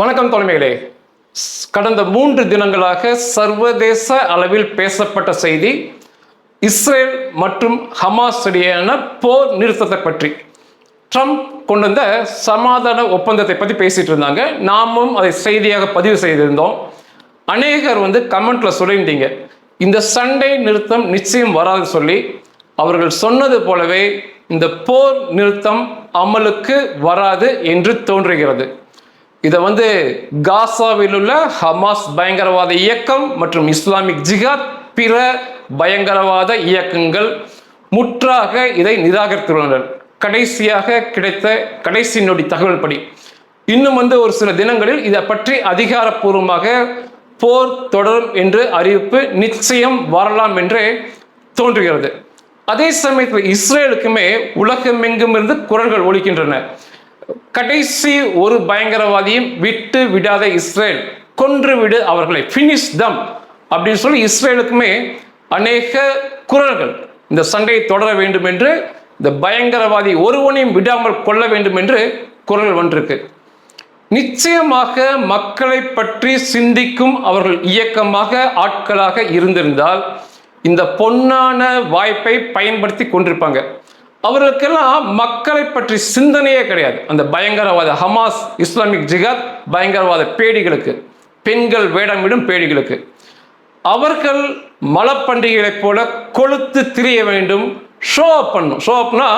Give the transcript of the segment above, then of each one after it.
வணக்கம் தலைமைகளே கடந்த மூன்று தினங்களாக சர்வதேச அளவில் பேசப்பட்ட செய்தி இஸ்ரேல் மற்றும் ஹமாஸ் இடையேயான போர் நிறுத்தத்தை பற்றி. ட்ரம்ப் கொண்டு வந்த சமாதான ஒப்பந்தத்தை பற்றி பேசிட்டு இருந்தாங்க. நாமும் அதை செய்தியாக பதிவு செய்திருந்தோம். அநேகர் வந்து கமெண்ட்ல சொல்லியிருந்தீங்க. இந்த சண்டை நிறுத்தம் நிச்சயம் வராது சொல்லி. அவர்கள் சொன்னது போலவே இந்த போர் நிறுத்தம் அமலுக்கு வராது என்று தோன்றுகிறது. இதை வந்து காசாவில் உள்ள ஹமாஸ் பயங்கரவாத இயக்கம் மற்றும் இஸ்லாமிக் ஜிகாத் பிற பயங்கரவாத இயக்கங்கள் முற்றாக இதை நிராகரித்துள்ளனர். கடைசியாக கிடைத்த கடைசி நொடி தகவல் படி இன்னும் வந்து ஒரு சில தினங்களில் இதை பற்றி அதிகாரப்பூர்வமாக போர் தொடரும் என்று அறிவிப்பு நிச்சயம் வரலாம் என்று தோன்றுகிறது. அதே சமயத்தில் இஸ்ரேலுக்குமே உலகமெங்கும் இருந்து குரல்கள் ஒழிக்கின்றன கடைசி ஒரு பயங்கரவாதியும் விட்டு விடாத இஸ்ரேல். கொன்று விடு அவர்களை. ஃபினிஷ் தம் அப்படின்னு சொல்லி இஸ்ரேலுக்குமே அநேக குரல்கள். இந்த சண்டையை தொடர வேண்டும் என்று இந்த பயங்கரவாதி ஒருவனையும் விடாமல் கொள்ள வேண்டும் என்று குரல் வந்திருக்கு. நிச்சயமாக மக்களை பற்றி சிந்திக்கும் அவர்கள் இயக்கமாக ஆட்களாக இருந்திருந்தால் இந்த பொன்னான வாய்ப்பை பயன்படுத்தி கொண்டிருப்பாங்க. அவர்களுக்கெல்லாம் மக்களை பற்றி சிந்தனையே கிடையாது. அந்த பயங்கரவாத ஹமாஸ் இஸ்லாமிக் ஜிகாத் பயங்கரவாத பேடிகளுக்கு. பெண்கள் வேடமிடும் பேடிகளுக்கு. அவர்கள் மலப்பண்டிகைகளைப் போல கொளுத்து திரிய வேண்டும். ஷோ அப் பண்ணும். ஷோ அப்னா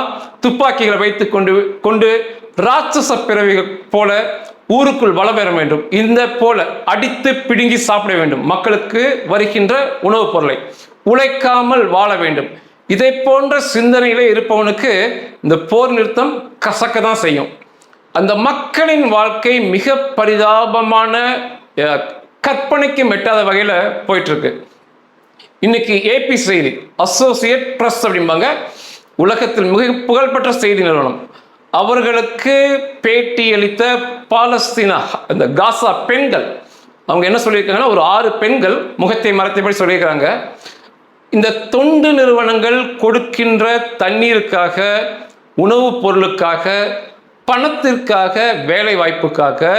துப்பாக்கிகளை வைத்து கொண்டு கொண்டு ராட்சச பிறவிகள் போல ஊருக்குள் வளம் பெற வேண்டும். இந்த போல அடித்து பிடுங்கி சாப்பிட வேண்டும். மக்களுக்கு வருகின்ற உணவுப் பொருளை உழைக்காமல் வாழ வேண்டும். இதை போன்ற சிந்தனையிலே இருப்பவனுக்கு இந்த போர் நிறுத்தம் கசக்க தான் செய்யும். அந்த மக்களின் வாழ்க்கை மிக பரிதாபமான கற்பனைக்கு மெட்டாத வகையில் போயிட்டுருக்கு. இன்னைக்கு ஏபி செய்தி அசோசியேட் ப்ரெஸ் அப்படிம்பாங்க. உலகத்தில் மிக புகழ்பெற்ற செய்தி நிறுவனம். அவர்களுக்கு பேட்டியளித்த பாலஸ்தீனா அந்த காசா பெண்கள். அவங்க என்ன சொல்லியிருக்காங்கன்னா ஒரு ஆறு பெண்கள் முகத்தை மறைத்தபடி சொல்லியிருக்காங்க. இந்த தொண்டு நிறுவனங்கள் கொடுக்கின்ற தண்ணீருக்காக உணவுப் பொருளுக்காக பணத்திற்காக வேலை வாய்ப்புக்காக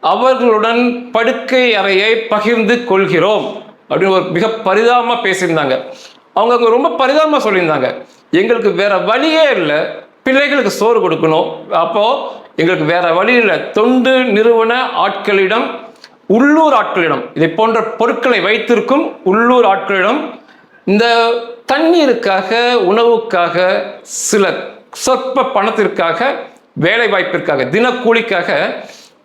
அவர்களுடன் படுக்கை அறையை பகிர்ந்து கொள்கிறோம் அப்படின்னு ஒரு மிக பரிதாபமாக பேசியிருந்தாங்க. அவங்க அங்கே ரொம்ப பரிதாபமாக சொல்லியிருந்தாங்க. எங்களுக்கு வேற வழியே இல்லை. பிள்ளைகளுக்கு சோறு கொடுக்கணும். அப்போ எங்களுக்கு வேற வழி இல்லை. தொண்டு நிறுவன ஆட்களிடம் உள்ளூர் ஆட்களிடம் இதை போன்ற பொருட்களை வைத்திருக்கும் உள்ளூர் ஆட்களிடம் இந்த தண்ணீருக்காக உணவுக்காக சில சொற்ப பணத்திற்காக வேலை வாய்ப்பிற்காக தினக்கூலிக்காக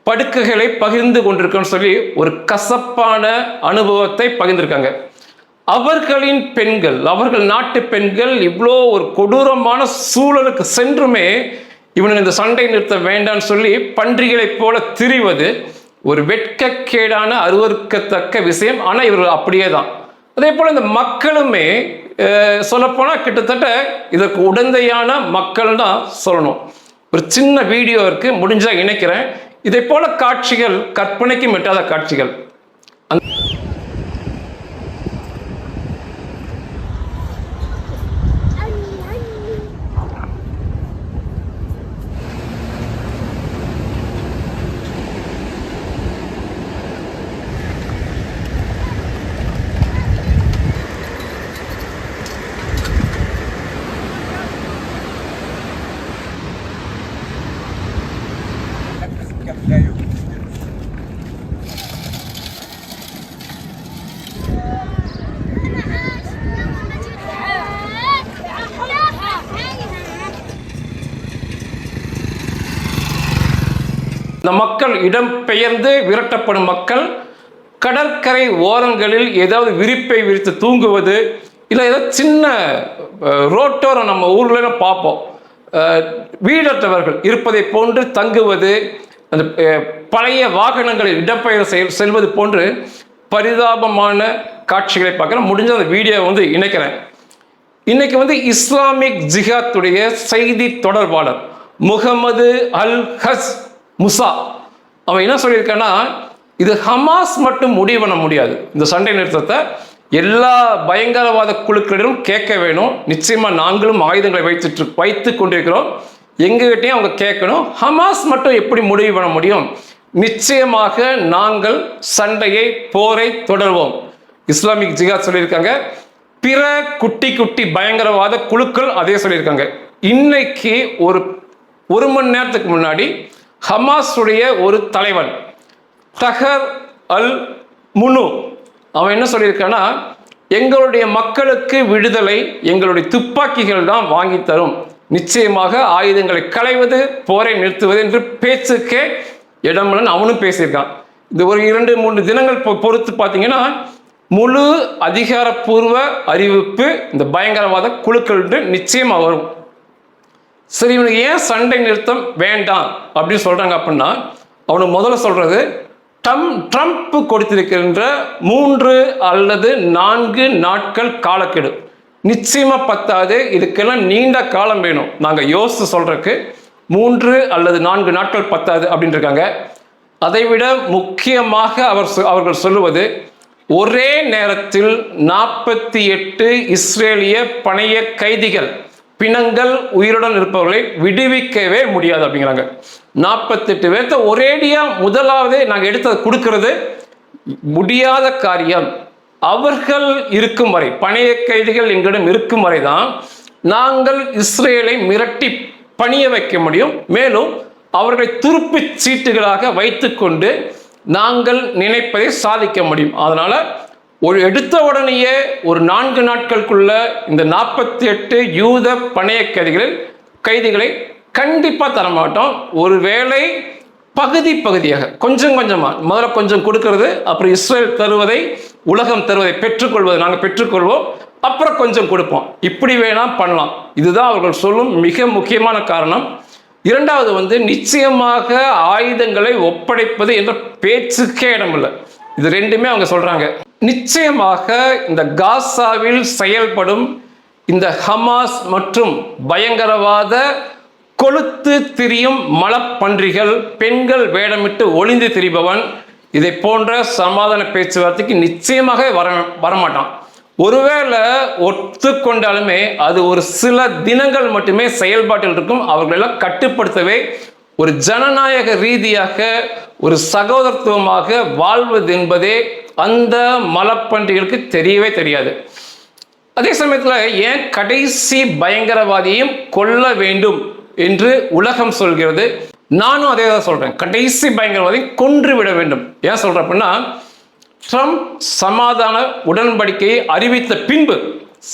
படுக்கைகளை பகிர்ந்து கொண்டிருக்கோன்னு சொல்லி ஒரு கசப்பான அனுபவத்தை பகிர்ந்திருக்காங்க. அவர்களின் பெண்கள் அவர்கள் நாட்டு பெண்கள் இவ்வளோ ஒரு கொடூரமான சூழலுக்கு சென்றுமே இவனை இந்த சண்டை நிறுத்த வேண்டாம்னு சொல்லி பன்றிகளைப் போல திரிவது ஒரு வெட்கக்கேடான அருவருக்கத்தக்க விஷயம். ஆனால் இவர்கள் அப்படியே தான் அதே போல் இந்த மக்களுமே சொல்லப்போனால் கிட்டத்தட்ட இதற்கு உடந்தையான மக்கள் தான் சொல்லணும். ஒரு சின்ன வீடியோ இருக்குது முடிஞ்சால் இணைக்கிறேன். இதை போல காட்சிகள் கற்பனைக்கு மெட்டாத காட்சிகள். இந்த மக்கள் இடம்பெயர்ந்து விரட்டப்படும் மக்கள் கடற்கரை ஓரங்களில் ஏதாவது விரிப்பை விரித்து தூங்குவது இல்லை ஏதாவது சின்ன அஹ், ரோட்டோரம் நம்ம ஊரில் பார்ப்போம் வீடற்றவர்கள் இருப்பதை போன்று தங்குவது அந்த பழைய வாகனங்களில் இடம்பெயர் செல் செல்வது போன்று பரிதாபமான காட்சிகளை பார்க்குறேன். முடிஞ்ச அந்த வீடியோ வந்து இணைக்கிறேன். இன்னைக்கு வந்து இஸ்லாமிக் ஜிஹாத்துடைய செய்தி தொடர்பாளர் முகமது அல் ஹஸ் முசா. அவன் என்ன சொல்லியிருக்கான்னா இது ஹமாஸ் மட்டும் முடிவு பண்ண முடியாது. இந்த சண்டை நிறுத்தத்தை எல்லா பயங்கரவாத குழுக்களிடம் கேட்க வேணும். நிச்சயமாக நாங்களும் ஆயுதங்களை வைத்துட்டு வைத்து கொண்டிருக்கிறோம். எங்ககிட்டையும் அவங்க கேட்கணும். ஹமாஸ் மட்டும் எப்படி முடிவு பண்ண முடியும்? நிச்சயமாக நாங்கள் சண்டையை போரை தொடர்வோம். இஸ்லாமிக் ஜிகாத் சொல்லியிருக்காங்க. பிற குட்டி குட்டி பயங்கரவாத குழுக்கள் அதே சொல்லியிருக்காங்க. இன்னைக்கு ஒரு ஒரு மணி நேரத்துக்கு முன்னாடி ஹமாஸுடைய ஒரு தலைவன் தஹர் அல் முனு. அவன் என்ன சொல்லியிருக்கான்னா எங்களுடைய மக்களுக்கு விடுதலை எங்களுடைய துப்பாக்கிகள் தான் வாங்கி தரும். நிச்சயமாக ஆயுதங்களை களைவது போரை நிறுத்துவது என்று பேச்சுக்கே இடமில்லன்னு அவனும் பேசியிருக்கான். இந்த ஒரு இரண்டு மூன்று தினங்கள் பொ- பொறுத்து பார்த்தீங்கன்னா முழு அதிகாரப்பூர்வ அறிவிப்பு இந்த பயங்கரவாத குழுக்கள் நிச்சயமாக வரும். சரி இவனுக்கு ஏன் சண்டை நிறுத்தம் வேண்டாம் அப்படின்னு சொல்கிறாங்க அப்படின்னா அவனுக்கு முதல்ல சொல்கிறது ட்ரம் ட்ரம்ப் கொடுத்திருக்கின்ற மூன்று அல்லது நான்கு நாட்கள் காலக்கெடு. நிச்சயமாக பத்தாது இதுக்கெல்லாம் நீண்ட காலம் வேணும். நாங்கள் யோசித்து சொல்கிறக்கு மூன்று அல்லது நான்கு நாட்கள் பத்தாது அப்படின்னு இருக்காங்க. அதைவிட முக்கியமாக அவர் சொ- அவர்கள் சொல்லுவது ஒரே நேரத்தில் நாற்பத்தி எட்டு இஸ்ரேலிய பணைய கைதிகள் பிணங்கள் உயிருடன் இருப்பவர்களை விடுவிக்கவே முடியாது அப்படிங்கிறாங்க. நாற்பத்தெட்டு பேர்த்த ஒரேடியாக முதலாவது நாங்கள் எடுத்து கொடுக்கறது முடியாத காரியம். அவர்கள் இருக்கும் வரை பணைய கைதிகள் எங்களிடம் இருக்கும் வரை தான் நாங்கள் இஸ்ரேலை மிரட்டி பணிய வைக்க முடியும். மேலும் அவர்களை துருப்புச் சீட்டுகளாக வைத்துக்கொண்டு நாங்கள் நினைப்பதை சாதிக்க முடியும். அதனால் ஒரு எடுத்த உடனேயே ஒரு நான்கு நாட்களுக்குள்ள இந்த நாற்பத்தி எட்டு யூத பணைய கைதிகளில் கைதிகளை கண்டிப்பாக தரமாட்டோம் ஒருவேளை பகுதி பகுதியாக கொஞ்சம் கொஞ்சமாக முதல்ல கொஞ்சம் கொடுக்கறது அப்புறம் இஸ்ரேல் தருவதை உலகம் தருவதை பெற்றுக்கொள்வதை நாங்கள் பெற்றுக்கொள்வோம் அப்புறம் கொஞ்சம் கொடுப்போம். இப்படி வேணால் பண்ணலாம். இதுதான் அவர்கள் சொல்லும் மிக முக்கியமான காரணம். இரண்டாவது வந்து நிச்சயமாக ஆயுதங்களை ஒப்படைப்பது என்ற பேச்சுக்கே இடமில்லை. இது ரெண்டுமே அவங்க சொல்கிறாங்க நிச்சயமாக இந்த காசாவில் செயல்படும் இந்த ஹமாஸ் மற்றும் பயங்கரவாத கொளுத்து திரியும் மலப்பன்றிகள் பெண்கள் வேடமிட்டு ஒளிந்து திரிபவன் இதை போன்ற சமாதான பேச்சுவார்த்தைக்கு நிச்சயமாக வர வரமாட்டான். ஒருவேளை ஒத்துக்கொண்டாலுமே அது ஒரு சில தினங்கள் மட்டுமே செயல்பாட்டில் இருக்கும் அவர்களெல்லாம் கட்டுப்படுத்தவே ஒரு ஜனநாயக ரீதியாக ஒரு சகோதரத்துவமாக வாழ்வது என்பதே அந்த மலப்பன்றிகளுக்கு தெரியவே தெரியாது. அதே சமயத்தில் ஏன் கடைசி பயங்கரவாதியையும் கொல்ல வேண்டும் என்று உலகம் சொல்கிறது? நானும் அதே தான் சொல்கிறேன் கடைசி பயங்கரவாதியும் கொன்று விட வேண்டும். ஏன் சொல்கிறேன் அப்படின்னா ட்ரம்ப் சமாதான உடன்படிக்கையை அறிவித்த பின்பு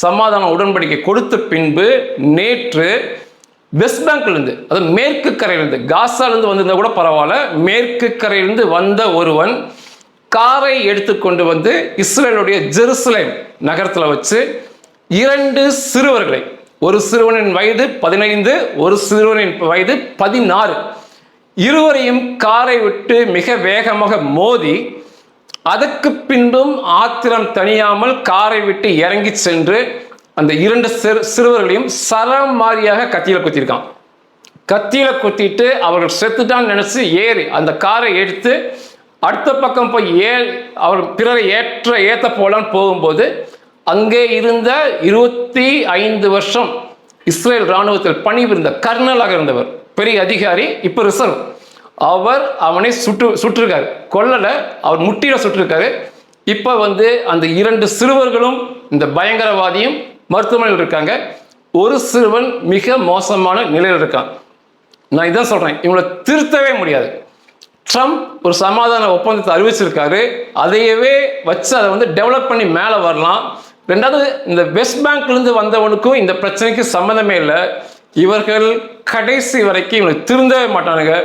சமாதான உடன்படிக்கை கொடுத்த பின்பு நேற்று வெஸ்ட் பேங்க்லேருந்து அதாவது மேற்கு கரையிலேருந்து காசாலேருந்து வந்திருந்தா கூட பரவாயில்ல. மேற்கு கரையிலேருந்து வந்த ஒருவன் காரை எடுத்துக்கொண்டு வந்து இஸ்ரேலுடைய ஜெருசலேம் நகரத்தில் வச்சு இரண்டு சிறுவர்களை ஒரு சிறுவனின் வயது பதினைந்து ஒரு சிறுவனின் வயது பதினாறு இருவரையும் காரை விட்டு மிக வேகமாக மோதி அதற்கு பின்பும் ஆத்திரம் தணியாமல் காரை விட்டு இறங்கி சென்று அந்த இரண்டு சிறு சிறுவர்களையும் சரம் மாதிரியாக கத்தியில் குத்திருக்கான். கத்தியில குத்திட்டு அவர்கள் செத்துட்டான்னு நினைச்சு ஏறி அந்த காரை எடுத்து அடுத்த பக்கம் போய் ஏ அவர் பிறரை ஏற்ற ஏற்ற போலான்னு போகும்போது அங்கே இருந்த இருபத்தி ஐந்து வருஷம் இஸ்ரேல் இராணுவத்தில் பணிபுரிந்த கர்னலாக இருந்தவர் பெரிய அதிகாரி இப்போ ரிசர்வ். அவர் அவனை சுட்டு சுட்டிருக்காரு. கொல்லலை அவர் முட்டியில சுட்டிருக்காரு. இப்போ வந்து அந்த இரண்டு சிறுவர்களும் இந்த பயங்கரவாதியும் மருத்துவமனையில் இருக்காங்க. ஒரு சிறுவன் மிக மோசமான நிலையில் இருக்கான். நான் இதான் சொல்கிறேன் இவங்களை திருத்தவே முடியாது. ட்ரம்ப் ஒரு சமாதான ஒப்பந்தத்தை அறிவிச்சிருக்காரு. அதையவே வச்சு அதை வந்து டெவலப் பண்ணி மேலே வரலாம். ரெண்டாவது இந்த வெஸ்ட் பேங்க்லேருந்து வந்தவனுக்கும் இந்த பிரச்சனைக்கு சம்மந்தமே இல்லை. இவர்கள் கடைசி வரைக்கும் இவனை திருந்தவே மாட்டானுங்க.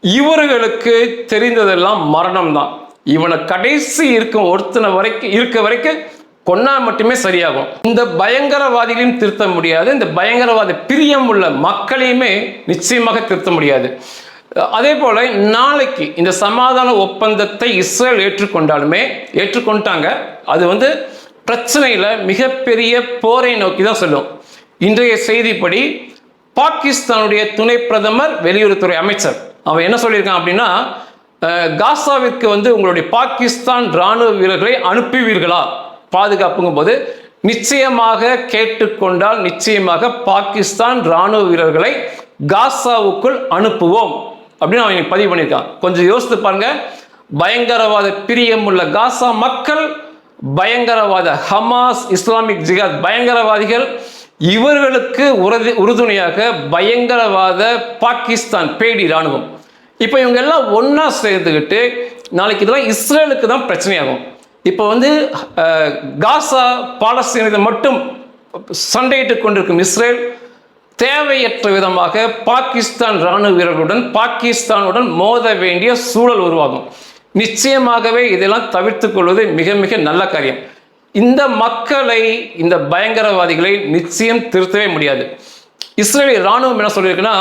இவர்களுக்கு தெரிந்ததெல்லாம் மரணம் தான் இவனை கடைசி இருக்கும் ஒருத்தனை வரைக்கும் இருக்க வரைக்கும் கொன்னா மட்டுமே சரியாகும். இந்த பயங்கரவாதிகளையும் திருத்த முடியாது. இந்த பயங்கரவாத பிரியம் உள்ள மக்களையுமே நிச்சயமாக திருத்த முடியாது. அதே போல நாளைக்கு இந்த சமாதான ஒப்பந்தத்தை இஸ்ரேல் ஏற்றுக்கொண்டாலுமே ஏற்றுக்கொண்டாங்க அது வந்து பிரச்சனையில் மிகப்பெரிய போரை நோக்கி தான் சொல்லும். இன்றைய செய்திப்படி பாகிஸ்தானுடைய துணை பிரதமர் வெளியுறவுத்துறை அமைச்சர். அவன் என்ன சொல்லியிருக்கான் அப்படின்னா காசாவிற்கு வந்து உங்களுடைய பாகிஸ்தான் ராணுவ வீரர்களை அனுப்புவீர்களா? பாதுகாப்புங்கும் போது நிச்சயமாக கேட்டுக்கொண்டால் நிச்சயமாக பாகிஸ்தான் ராணுவ வீரர்களை காசாவுக்குள் அனுப்புவோம். அப்படின்னு அவன் பதிவு பண்ணியிருக்கான். கொஞ்சம் யோசித்து பாருங்க. பயங்கரவாத பிரியம் உள்ள காசா மக்கள் பயங்கரவாத ஹமாஸ் இஸ்லாமிக் ஜிகாத் பயங்கரவாதிகள் இவர்களுக்கு உறுதி உறுதுணையாக பயங்கரவாத பாகிஸ்தான் பேடி ராணுவம். இப்போ இவங்க எல்லாம் ஒன்றா சேர்ந்துக்கிட்டு நாளைக்கு இதெல்லாம் இஸ்ரேலுக்கு தான் பிரச்சனையாகும். இப்போ வந்து காசா பாலஸ்தீனத்தை மட்டும் சண்டையிட்டுக் கொண்டிருக்கும் இஸ்ரேல் தேவையற்ற விதமாக பாகிஸ்தான் ராணுவ வீரர்களுடன் பாகிஸ்தானுடன் மோத வேண்டிய சூழல் உருவாகும். நிச்சயமாகவே இதெல்லாம் தவிர்த்து கொள்வது மிக மிக நல்ல காரியம். இந்த மக்களை இந்த பயங்கரவாதிகளை நிச்சயம் திருத்தவே முடியாது. இஸ்ரேலிய ராணுவம் என்ன சொல்லியிருக்குன்னா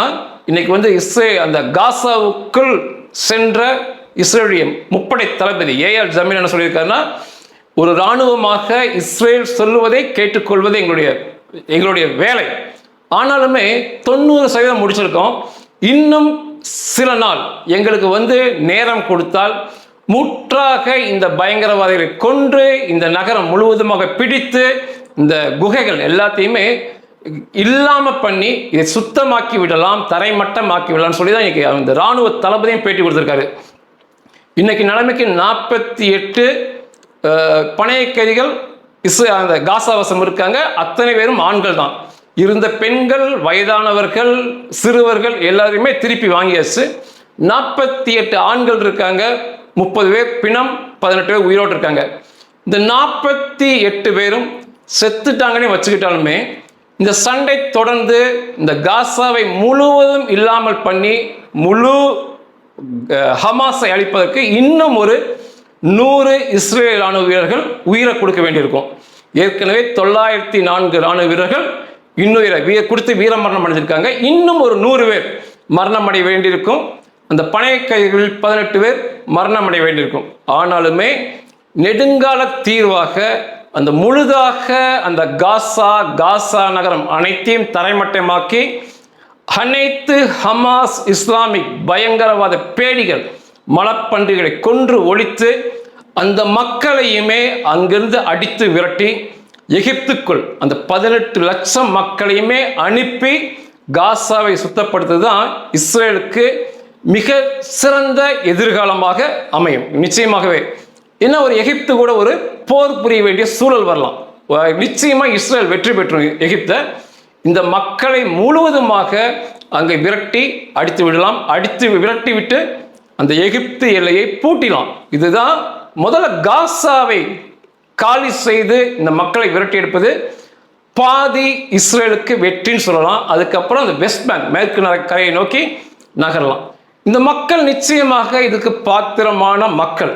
இன்னைக்கு வந்து இஸ்ரேல் அந்த காசாவுக்குள் சென்ற இஸ்ரேலிய முப்படை தளபதி ஏஆர் ஜமீன் என்ன சொல்லியிருக்காருன்னா ஒரு இராணுவமாக இஸ்ரேல் சொல்லுவதை கேட்டுக்கொள்வது எங்களுடைய எங்களுடைய வேலை. ஆனாலுமே தொண்ணூறு சதவீதம் முடிச்சிருக்கோம். இன்னும் சில நாள் எங்களுக்கு வந்து நேரம் கொடுத்தால் முற்றாக இந்த பயங்கரவாதிகளை கொன்று இந்த நகரம் முழுவதுமாக பிடித்து இந்த குகைகள் எல்லாத்தையுமே இல்லாம பண்ணி இதை சுத்தமாக்கி விடலாம் தரைமட்டமாக்கி விடலாம்னு சொல்லி தான் இன்னைக்கு அந்த ராணுவ தளபதியும் பேட்டி கொடுத்துருக்காரு. இன்னைக்கு நிலைமைக்கு நாற்பத்தி எட்டு பணைய கைதிகள் அந்த காசாவசம் இருக்காங்க. அத்தனை பேரும் ஆண்கள் தான். இருந்த பெண்கள் வயதானவர்கள் சிறுவர்கள் எல்லாருமே திருப்பி வாங்கியாச்சு. நாற்பத்தி எட்டு ஆண்கள் இருக்காங்க. முப்பது பேர் பிணம் பதினெட்டு பேர் உயிரோடு இருக்காங்க. இந்த நாற்பத்தி எட்டு பேரும் செத்துட்டாங்கன்னு வச்சுக்கிட்டாலுமே இந்த சண்டை தொடர்ந்து இந்த காசாவை முழுவதும் இல்லாமல் பண்ணி முழு ஹமாஸை அழிப்பதற்கு இன்னும் ஒரு நூறு இஸ்ரேல் ராணுவ வீரர்கள் உயிரை கொடுக்க வேண்டியிருக்கும். ஏற்கனவே தொள்ளாயிரத்தி நான்கு ராணுவ வீரர்கள் இன்னுயிரை வீர கொடுத்து வீர மரணம் அடைஞ்சிருக்காங்க. இன்னும் ஒரு நூறு பேர் மரணம் அடைய வேண்டியிருக்கும். அந்த பணைய கைகளில் பதினெட்டு பேர் மரணம் அடைய வேண்டியிருக்கும். ஆனாலுமே நெடுங்கால தீர்வாக அந்த முழுதாக அந்த காசா காசா நகரம் அனைத்தையும் தரைமட்டமாக்கி அனைத்து ஹமாஸ் இஸ்லாமிக் பயங்கரவாத பேடிகள் மலப்பன்றிகளை கொன்று ஒழித்து அந்த மக்களையுமே அங்கிருந்து அடித்து விரட்டி எகிப்துக்குள் அந்த பதினெட்டு லட்சம் மக்களையுமே அனுப்பி காசாவை சுத்தப்படுத்துவது தான் இஸ்ரேலுக்கு மிக சிறந்த எதிர்காலமாக அமையும். நிச்சயமாகவே இன்னும் ஒரு எகிப்து கூட ஒரு போர் புரிய வேண்டிய சூழல் வரலாம். நிச்சயமாக இஸ்ரேல் வெற்றி பெற்றும் எகிப்தை இந்த மக்களை முழுவதுமாக அங்கே விரட்டி அடித்து விடலாம். அடித்து விரட்டி விட்டு அந்த எகிப்து எல்லையை பூட்டிலாம். இதுதான் முதல்ல காசாவை காலி செய்து இந்த மக்களை விரட்டி எடுப்பது. பாதி இஸ்ரேலுக்கு வெற்றின்னு சொல்லலாம். அதுக்கப்புறம் அந்த வெஸ்ட் பேங்க் மேற்கு கரையை நோக்கி நகரலாம். இந்த மக்கள் நிச்சயமாக இதுக்கு பாத்திரமான மக்கள்.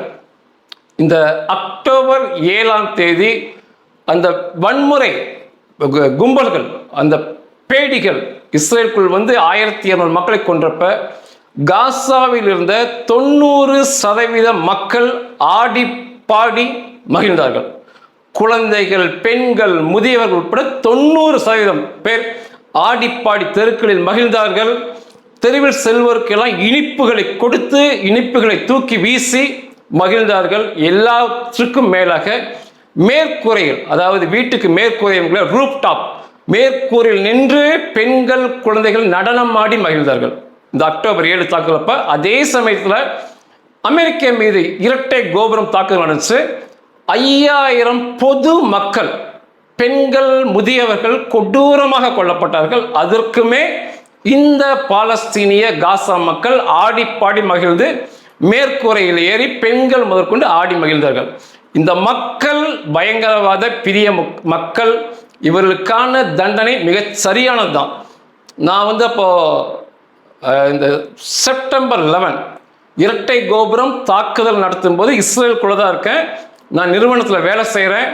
இந்த அக்டோபர் ஏழாம் தேதி அந்த வன்முறை கும்பல்கள் அந்த பேடிகள் இஸ்ரேலுக்குள் வந்து ஆயிரத்தி இரநூறு மக்களை கொன்றப்ப காசாவில் இருந்த தொண்ணூறு சதவீத மக்கள் ஆடி பாடி மகிழ்ந்தார்கள். குழந்தைகள் பெண்கள் முதியவர்கள் உட்பட தொண்ணூறு சதவீதம் பேர் ஆடிப்பாடி தெருக்களில் மகிழ்ந்தார்கள். தெருவில் செல்வோருக்கெல்லாம் இனிப்புகளை கொடுத்து இனிப்புகளை தூக்கி வீசி மகிழ்ந்தார்கள். எல்லாற்றுக்கும் மேலாக மேற்கூரையில் அதாவது வீட்டுக்கு மேற்கூரையில் ரூப் டாப் மேற்கூரையில் நின்று பெண்கள் குழந்தைகள் நடனம் ஆடி மகிழ்ந்தார்கள். இந்த அக்டோபர் ஏழு தாக்குதலப்ப அதே சமயத்தில் அமெரிக்கா மீது இரட்டை கோபுரம் தாக்குதல் நடந்துச்சு. ஐயாயிரம் பொது மக்கள் பெண்கள் முதியவர்கள் கொடூரமாக கொல்லப்பட்டார்கள். அதற்குமே இந்த பாலஸ்தீனிய காசா மக்கள் ஆடி பாடி மகிழ்ந்து மேற்கூரையில் ஏறி பெண்கள் முதற்கொண்டு ஆடி மகிழ்ந்தார்கள். இந்த மக்கள் பயங்கரவாத பிரிய மக்கள் இவர்களுக்கான தண்டனை மிக சரியானது தான் நான் வந்து அப்போ இந்த செப்டம்பர் லெவன் இரட்டை கோபுரம் தாக்குதல் நடத்தும் போது தான் இருக்கேன். நான் நிறுவனத்தில் வேலை செய்கிறேன்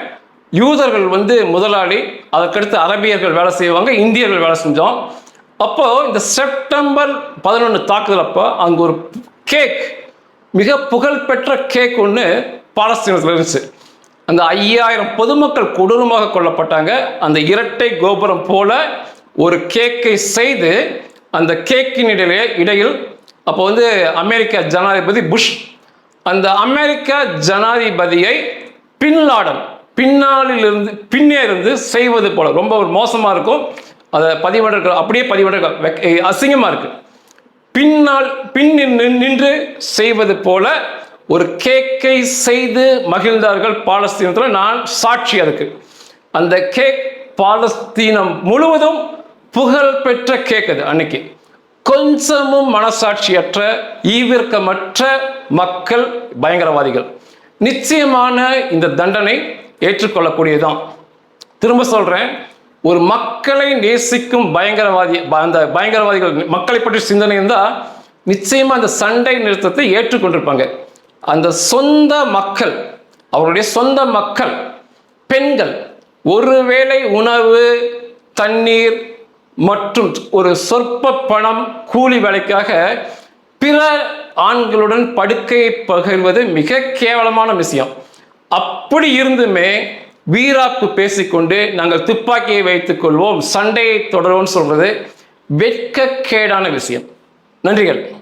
யூதர்கள் வந்து முதலாளி அதற்கடுத்து அரபியர்கள் வேலை செய்வாங்க இந்தியர்கள் வேலை செஞ்சோம். அப்போது இந்த செப்டம்பர் பதினொன்று தாக்குதல் அப்போ அங்கே ஒரு கேக் மிக புகழ்பெற்ற கேக் ஒன்று பாலஸ்தீனத்தில் இருந்துச்சு. அந்த ஐயாயிரம் பொதுமக்கள் கொடூரமாக கொல்லப்பட்டாங்க. அந்த இரட்டை கோபுரம் போல ஒரு கேக்கை செய்து அந்த கேக்கின் இடையிலே இடையில் அப்போ வந்து அமெரிக்க ஜனாதிபதி புஷ். அந்த அமெரிக்க ஜனாதிபதியை பின்லாடம் பின்னாளிலிருந்து பின்னே இருந்து செய்வது போல. ரொம்ப ஒரு மோசமாக இருக்கும். அதை பதிவிட அப்படியே பதிவிட அசிங்கமாக இருக்குது பின்னால் பின் நின்- நின்று செய்வது போல ஒரு கேக்கை செய்து மகிழ்ந்தார்கள் பாலஸ்தீனத்தில். நான் சாட்சி அதுக்கு. அந்த கேக் பாலஸ்தீனம் முழுவதும் புகழ் பெற்ற கேக் அது அன்னைக்கு. கொஞ்சமும் மனசாட்சியற்ற ஈவிற்கமற்ற மக்கள் பயங்கரவாதிகள். நிச்சயமான இந்த தண்டனை ஏற்றுக்கொள்ளக்கூடியதுதான். திரும்ப சொல்கிறேன் ஒரு மக்களை நேசிக்கும் பயங்கரவாதி ப- அந்த பயங்கரவாதிகள் மக்களை பற்றி சிந்தனை இருந்தால் நிச்சயமாக அந்த சண்டை நிறுத்தத்தை ஏற்றுக்கொண்டிருப்பாங்க. அந்த சொந்த மக்கள் அவருடைய சொந்த மக்கள் பெண்கள் ஒருவேளை உணவு தண்ணீர் மற்றும் ஒரு சொற்ப பணம் கூலி வேலைக்காக பிற ஆண்களுடன் படுக்கையை பகிர்வது மிக கேவலமான விஷயம். அப்படி இருந்துமே வீராப்பு பேசிக்கொண்டு நாங்கள் துப்பாக்கியை வைத்துக் கொள்வோம் சண்டையை தொடருவோம் சொல்றது வெட்கக்கேடான விஷயம். நன்றிகள்.